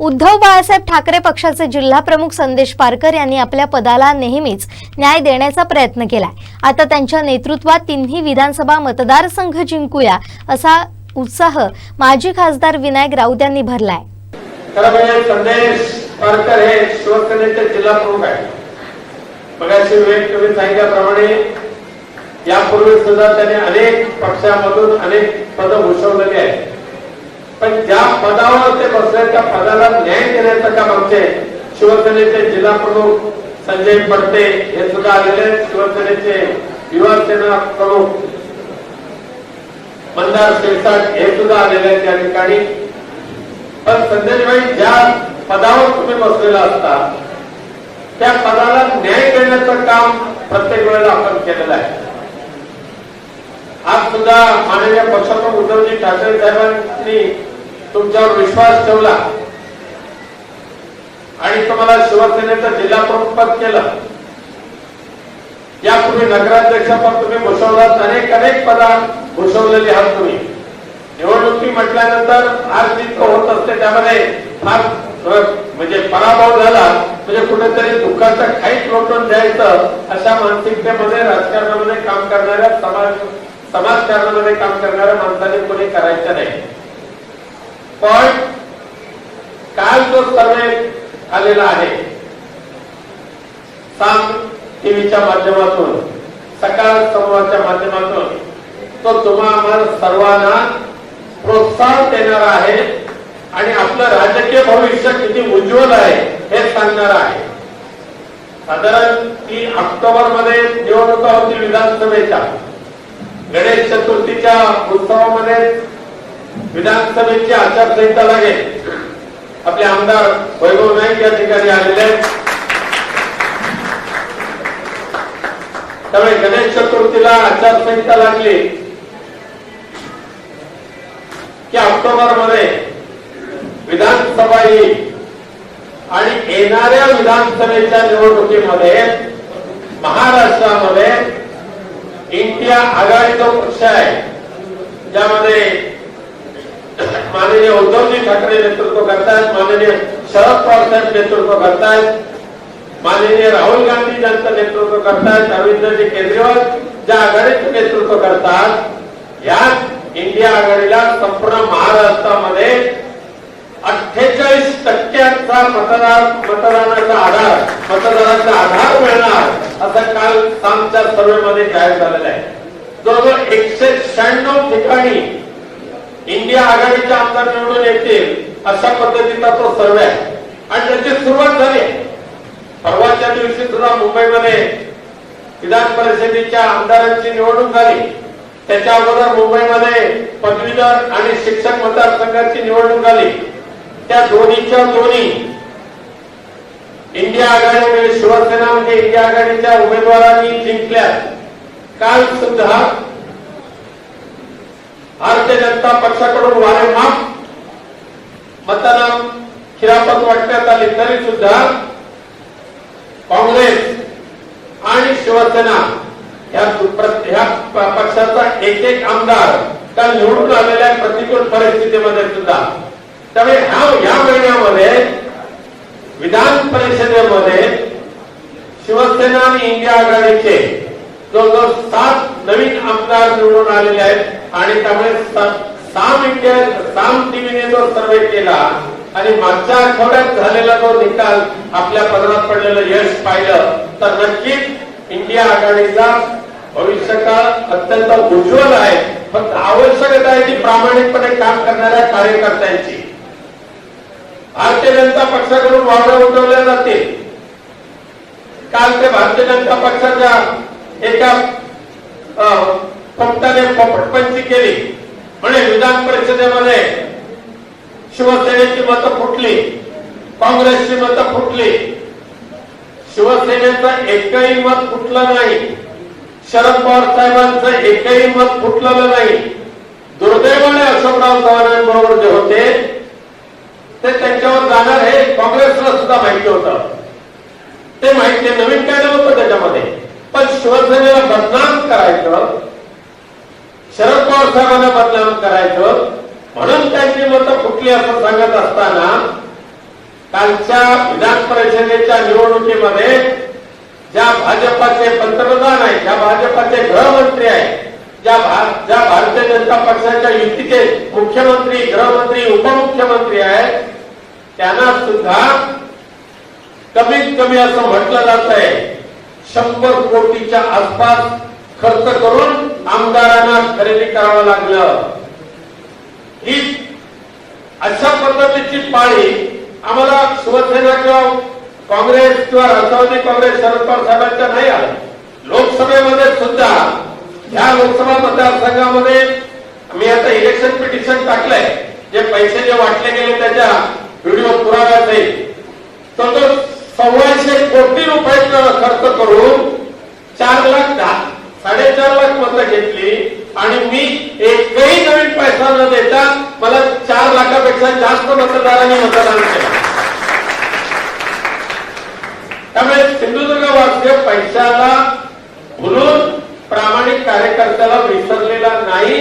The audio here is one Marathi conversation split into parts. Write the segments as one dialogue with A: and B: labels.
A: उद्धव बाळासाहेब ठाकरे पक्षाचे जिल्हा प्रमुख संदेश पारकर यांनी आपल्या पदाला नेहमीच न्याय देण्याचा प्रयत्न केलाय. आता त्यांच्या नेतृत्वात तिन्ही विधानसभा मतदारसंघ जिंकूया असा उत्साह माजी खासदार विनायक राऊत यांनी भरलाय.
B: म्हणजे संदेश पारकर हे शिवसेनेचे जिल्हा प्रमुख आहेत. मगाशी वेळ तुम्ही सांगितल्याप्रमाणे यापूर्वी सुद्धा त्यांनी अनेक पक्षामधून अनेक पद भूषवलेली आहेत. पण ज्या पदावर ते बसले त्या पदाला न्याय देण्याचं काम आमचे शिवसेनेचे जिल्हा प्रमुख संजय पडते हे सुद्धा आलेले शिवसेनेचे युवा सेना प्रमुख मंदार शिरसाट हे सुद्धा आलेले त्या ठिकाणी. पण संदेशभाई ज्या पदावर तुम्ही बसलेला असता त्या पदाला न्याय देण्याचं काम प्रत्येक वेळेला आपण केलेलं आहे. आज सुद्धा माननीय पक्षप्रमुख उद्धवजी ठाकरे साहेबांनी तुमच्यावर विश्वास ठेवला. आणि तुम्हाला शिवसेनेचं जिल्हा प्रमुख पद केलं. यापूर्वी नगराध्यक्षपद तुम्ही भूषवलात. अनेक अनेक पदा भूषवलेली आहात तुम्ही. निवडणुकी म्हटल्यानंतर आज जितकं होत असते त्यामध्ये फार म्हणजे पराभव झाला म्हणजे कुठेतरी दुःखाचं खाईत लोटून द्यायचं अशा मानसिकतेमध्ये राजकारणामध्ये काम करणाऱ्या समाज समाजकारणामध्ये काम करणाऱ्या माणसाने कोणी करायचं नाही. पण काल जो सर्वे आलेला आहे साम टीव्हीच्या माध्यमातून सकाळ समूहाच्या माध्यमातून तो तुम्हा आम्हाला सर्वांना प्रोत्साहन देणारा आहे आणि आपलं राजकीय भविष्य किती उज्ज्वल आहे हे सांगणार आहे. साधारण ती ऑक्टोबरमध्ये निवडणुका होती विधानसभेच्या गणेश चतुर्थीच्या उत्सवामध्ये विधानसभेची आचारसंहिता लागेल. आपले आमदार वैभव नाईक या ठिकाणी आलेले आहेत. त्यामुळे गणेश चतुर्थीला आचारसंहिता लागली. की ऑक्टोबरमध्ये विधानसभा येईल आणि येणाऱ्या विधानसभेच्या निवडणुकीमध्ये महाराष्ट्रामध्ये इंडिया आघाडी जो पक्ष आहे. ज्यामध्ये माननीय उद्धवजी ठाकरे नेतृत्व करतायत माननीय शरद पवार साहेब नेतृत्व करतायत माननीय राहुल गांधी ज्यांचं नेतृत्व करतायत अरविंदजी केजरीवाल ज्या आघाडीचं नेतृत्व करतात याच इंडिया आघाडीला संपूर्ण महाराष्ट्रामध्ये अठ्ठेचाळीस टक्क्यांचा मतदार मतदानाचा आधार मतदाराचा आधार मिळणार असं काल आमच्या सर्वेमध्ये जाहीर झालेलं आहे. जवळजवळ एकशे शहाण्णव ठिकाणी इंडिया आघाडीचे आमदार निवडून येतील अशा पद्धतीचा तो सर्वे आहे. आणि त्याची सुरुवात झाली परवाच्या दिवशी सुद्धा मुंबईमध्ये विधान परिषदेच्या आमदारांची निवडणूक झाली. त्याच्या अगोदर मुंबईमध्ये पदवीधर आणि शिक्षक मतदारसंघाची निवडणूक झाली. त्या दोन्हीच्या दोन्ही इंडिया आघाडी म्हणजे शिवसेना म्हणजे इंडिया आघाडीच्या उमेदवारांनी जिंकल्या काल सुद्धा जनता पक्षाकडून वारंवार मतदाना खिरापत वाटण्यात आली तरी सुद्धा. काँग्रेस आणि शिवसेना या पक्षाचा एक एक आमदार त्या निवडून आलेल्या प्रतिकूल परिस्थितीमध्ये सुद्धा. त्यामुळे ह्या या महिन्यामध्ये विधान परिषदेमध्ये शिवसेना आणि इंडिया आघाडीचे जवळजवळ सात नवीन आमदार निवडून आलेले आहेत आणि त्यामुळे साम इंडिया साम टीव्हीने जो सर्वे केला आणि मागच्या आठवड्यात झालेला जो निकाल आपल्या पदरात पडलेलं यश पाहिलं तर नक्कीच इंडिया आघाडीचा भविष्यकाळ अत्यंत उज्ज्वल आहे. फक्त आवश्यकता आहे ती प्रामाणिकपणे काम करणाऱ्या कार्यकर्त्यांची. भारतीय जनता पक्षाकडून वावड्या उठवल्या जातील. काल ते भारतीय जनता पक्षाच्या एका अं, पक्षाने पोपटपंची केली. म्हणजे विधान परिषदेमध्ये शिवसेनेची मतं फुटली काँग्रेसची मतं फुटली. शिवसेनेचं एकही मत फुटलं नाही. शरद पवार साहेबांचं एकही मत फुटलेलं नाही. दुर्दैवाने अशोकराव चव्हाणांबरोबर जे होते ते त्यांच्यावर जाणार हे काँग्रेसला सुद्धा माहिती होतं. ते माहिती नवीन काय नव्हतं त्याच्यामध्ये. पण शिवसेनेला बदनाम करायचं शरद पवार बदनाम करायचं. म्हणून त्यांची मतं फुटली असं सांगत असताना कालच्या विधान परिषदेच्या निवडणुकीमध्ये ज्या भाजपाचे पंतप्रधान आहेत ज्या भाजपाचे गृहमंत्री आहेत ज्या ज्या भारतीय जनता पक्षाच्या युतीचे मुख्यमंत्री गृहमंत्री उपमुख्यमंत्री आहेत त्यांना सुद्धा कमीत कमी असं म्हटलं जात आहे शंभर कोटीच्या आसपास खर्च करून आमदारांना खरेदी करावं लागलं. ही अशा पद्धतीची पाळी आम्हाला शिवसेना किंवा काँग्रेस किंवा राष्ट्रवादी काँग्रेस शरद पवार साहेबांच्या नाही आलं. लोकसभेमध्ये सुद्धा ह्या लोकसभा मतदारसंघामध्ये मी आता इलेक्शन पिटिशन टाकलंय. जे पैसे जे वाटले गेले त्याच्या व्हिडिओ पुराव्यासहित तर तो सव्वाशे कोटी रुपये खर्च करून चार लाख दहा साडेचार लाख मतं घेतली आणि मी एकही नवीन पैसा न देता मला चार लाखापेक्षा जास्त मतदारांनी मतदान केलं. त्यामुळे सिंधुदुर्ग वासीय पैशाला भुलून प्रामाणिक कार्यकर्त्याला विसरलेला नाही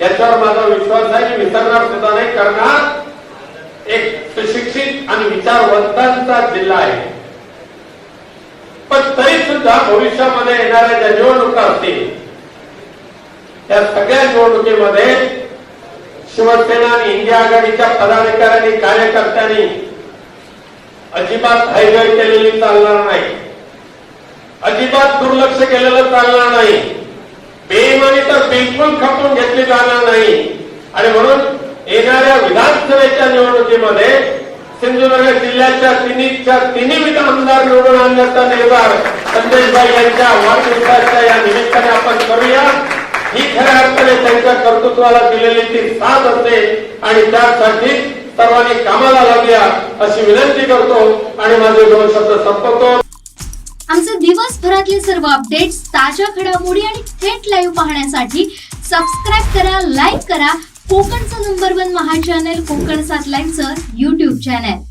B: याच्यावर माझा विश्वास आहे की विसरणार सुद्धा नाही करणार एक सुशिक्षित आणि विचारवंतांचा जिल्हा आहे. पण तरी सुद्धा भविष्यामध्ये येणाऱ्या ज्या निवडणुका असतील त्या सगळ्या निवडणुकीमध्ये शिवसेना आणि इंडिया आघाडीच्या पदाधिकाऱ्यांनी कार्यकर्त्यांनी अजिबात हायगय केलेली चालणार नाही. अजिबात दुर्लक्ष केलेलं चालणार नाही. बेईमानी तर बिलकुल खपून घेतली जाणार नाही. आणि म्हणून येणाऱ्या विधानसभेच्या निवडणुकीमध्ये सिंधुदुर्ग जिल्ह्याच्या तिन्हीच्या तिन्ही विध आमदार निवडून आणण्याचा निर्धार संदेशभाई यांच्या वाढदिवसाच्या या निमित्ताने आपण करूया. ही खऱ्या अर्थाने त्यांच्या कर्तृत्वाला दिलेली ती साथ असते आणि त्यासाठी सर्वांनी कामाला लागूया अशी विनंती करतो आणि माझे दोन शब्द संपवतो.
C: आमचे दिवसभरातले सर्व अपडेट्स ताज्या घडामोडी आणि थेट लाईव्ह पाहण्यासाठी सबस्क्राईब करा लाईक करा. कोकणचं number one Maha channel Kokan सात लाईव्हचं युट्यूब चॅनल